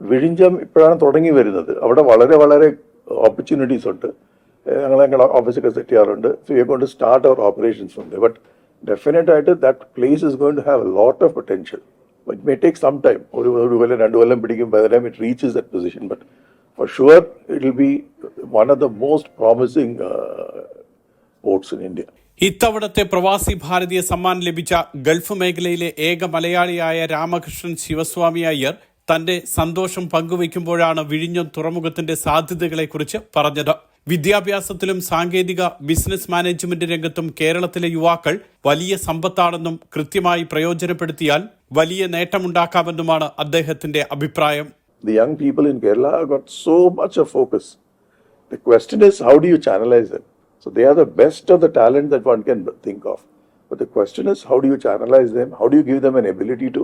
വിഴിഞ്ചം ഇപ്പോഴാണ് തുടങ്ങി വരുന്നത്. അവിടെ വളരെ വളരെ ഓപ്പർച്യൂണിറ്റീസ് ഉണ്ട്. ഞങ്ങൾ ഞങ്ങളുടെ ഓഫീസൊക്കെ സെറ്റ് ചെയ്യാറുണ്ട്. So you can't start our operations ഉണ്ട് ബട്ട് ഡെഫിനറ്റ് ആയിട്ട് that place is going to have a lot of potential it may take some time ഒരു ഒരു കൊല്ലം രണ്ട് കൊല്ലം പിടിക്കും by time it reaches that position but for sure it will be one of the most promising ports in India ഇത്തവണത്തെ പ്രവാസി ഭാരതീയ സമ്മാൻ ലഭിച്ച Gulf മേഖലയിലെ ഏക മലയാളിയായ രാമകൃഷ്ണൻ ശിവസ്വാമി അയ്യർ തന്റെ സന്തോഷം പങ്കുവയ്ക്കുമ്പോഴാണ് വിഴിഞ്ഞം തുറമുഖത്തിന്റെ സാധ്യതകളെക്കുറിച്ച് പറഞ്ഞത് വിദ്യാഭ്യാസത്തിലും സാങ്കേതിക ബിസിനസ് മാനേജ്മെന്റ് രംഗത്തും കേരളത്തിലെ യുവാക്കൾ വലിയ സമ്പത്താണെന്നും കൃത്യമായി പ്രയോജനപ്പെടുത്തിയാൽ വലിയ നേട്ടമുണ്ടാക്കാമെന്നുമാണ് അദ്ദേഹത്തിന്റെ അഭിപ്രായം the young people in Kerala have got so much of focus. The question is, how do you channelize them? So they are the best of the talent that one can think of. But the question is, how do you channelize them? How do you give them an ability to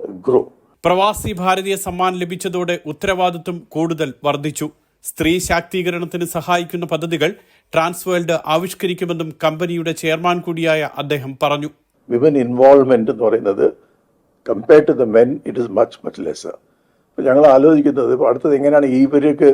uh, grow? Pravasi Bharatiya Samman ലഭിച്ചതോടെ ഉത്തരവാദിത്വം കൂടുതൽ വർദ്ധിച്ചു. സ്ത്രീ ശാക്തീകരണത്തിന് സഹായിക്കുന്ന പദ്ധതികൾ Trans World ആവിഷ്കരിക്കുമെന്നും കമ്പനിയുടെ chairman കൂടിയായ അദ്ദേഹം പറഞ്ഞു. വിമൻ ഇൻവോൾവ്മെന്റ് എന്ന് പറയുന്നത് compared to the men it is much much less അപ്പോൾ ഞങ്ങൾ ആലോചിക്കുന്നത് അടുത്തത് എങ്ങനെയാണ് ഇവരേക്ക്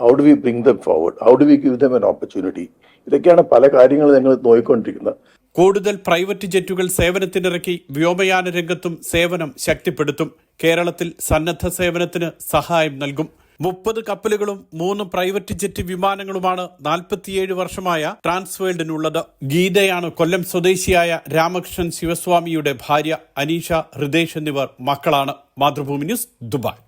how do we bring them forward how do we give them an opportunity ഇതൊക്കെയാണ് പല കാര്യങ്ങളും ഞങ്ങൾ നോക്കിക്കൊണ്ടിരിക്കുന്നത് കൂടുതൽ പ്രൈവറ്റ് ജെറ്റുകൾ സേവനത്തിനിറക്കി വ്യോമയാന രംഗത്തും സേവനം ശക്തിപ്പെടുത്തും. കേരളത്തിൽ സന്നദ്ധ സേവനത്തിന് സഹായം നൽകും. മുപ്പത് കപ്പലുകളും മൂന്ന് പ്രൈവറ്റ് ജെറ്റ് വിമാനങ്ങളുമാണ് നാൽപ്പത്തിയേഴ് വർഷമായ ട്രാൻസ്വേൾഡിനുള്ളത്. ഗീതയാണ് കൊല്ലം സ്വദേശിയായ രാമകൃഷ്ണൻ ശിവസ്വാമിയുടെ ഭാര്യ അനീഷ ഹൃദേശ് എന്നിവർ മക്കളാണ്. Mathrubhumi news Dubai.